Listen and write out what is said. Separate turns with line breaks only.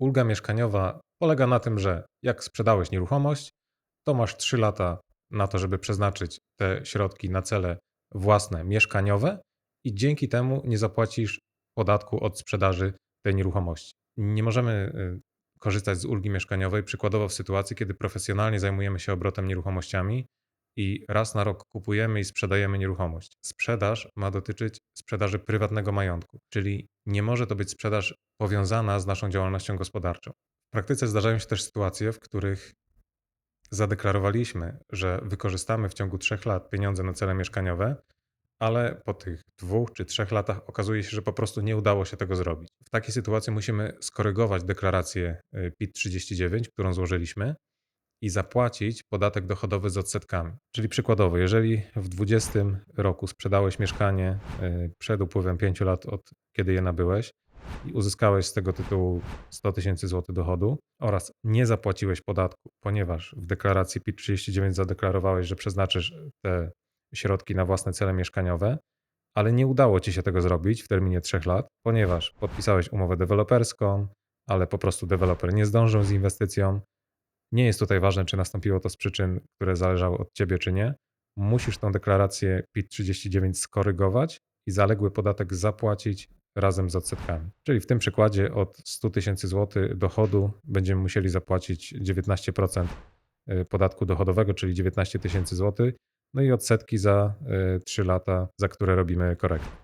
Ulga mieszkaniowa polega na tym, że jak sprzedałeś nieruchomość, to masz 3 lata na to, żeby przeznaczyć te środki na cele własne mieszkaniowe i dzięki temu nie zapłacisz podatku od sprzedaży tej nieruchomości. Nie możemy y, korzystać z ulgi mieszkaniowej przykładowo w sytuacji, kiedy profesjonalnie zajmujemy się obrotem nieruchomościami i raz na rok kupujemy i sprzedajemy nieruchomość. Sprzedaż ma dotyczyć sprzedaży prywatnego majątku, czyli nie może to być sprzedaż powiązana z naszą działalnością gospodarczą. W praktyce zdarzają się też sytuacje, w których zadeklarowaliśmy, że wykorzystamy w ciągu trzech lat pieniądze na cele mieszkaniowe, ale po tych dwóch czy trzech latach okazuje się, że po prostu nie udało się tego zrobić. W takiej sytuacji musimy skorygować deklarację y, PIT-39, którą złożyliśmy i zapłacić podatek dochodowy z odsetkami. Czyli przykładowo, jeżeli w 2020 roku sprzedałeś mieszkanie y, przed upływem 5 lat od kiedy je nabyłeś i uzyskałeś z tego tytułu 100 tysięcy złotych dochodu oraz nie zapłaciłeś podatku, ponieważ w deklaracji PIT-39 zadeklarowałeś, że przeznaczysz te środki na własne cele mieszkaniowe, ale nie udało ci się tego zrobić w terminie 3 lat, ponieważ podpisałeś umowę deweloperską, ale po prostu deweloper nie zdążył z inwestycją. Nie jest tutaj ważne, czy nastąpiło to z przyczyn, które zależały od ciebie, czy nie. Musisz tą deklarację PIT-39 skorygować i zaległy podatek zapłacić razem z odsetkami. Czyli w tym przykładzie od 100 tysięcy złotych dochodu będziemy musieli zapłacić 19% y, podatku dochodowego, czyli 19 tysięcy złotych, no i odsetki za 3 y, lata, za które robimy korektę.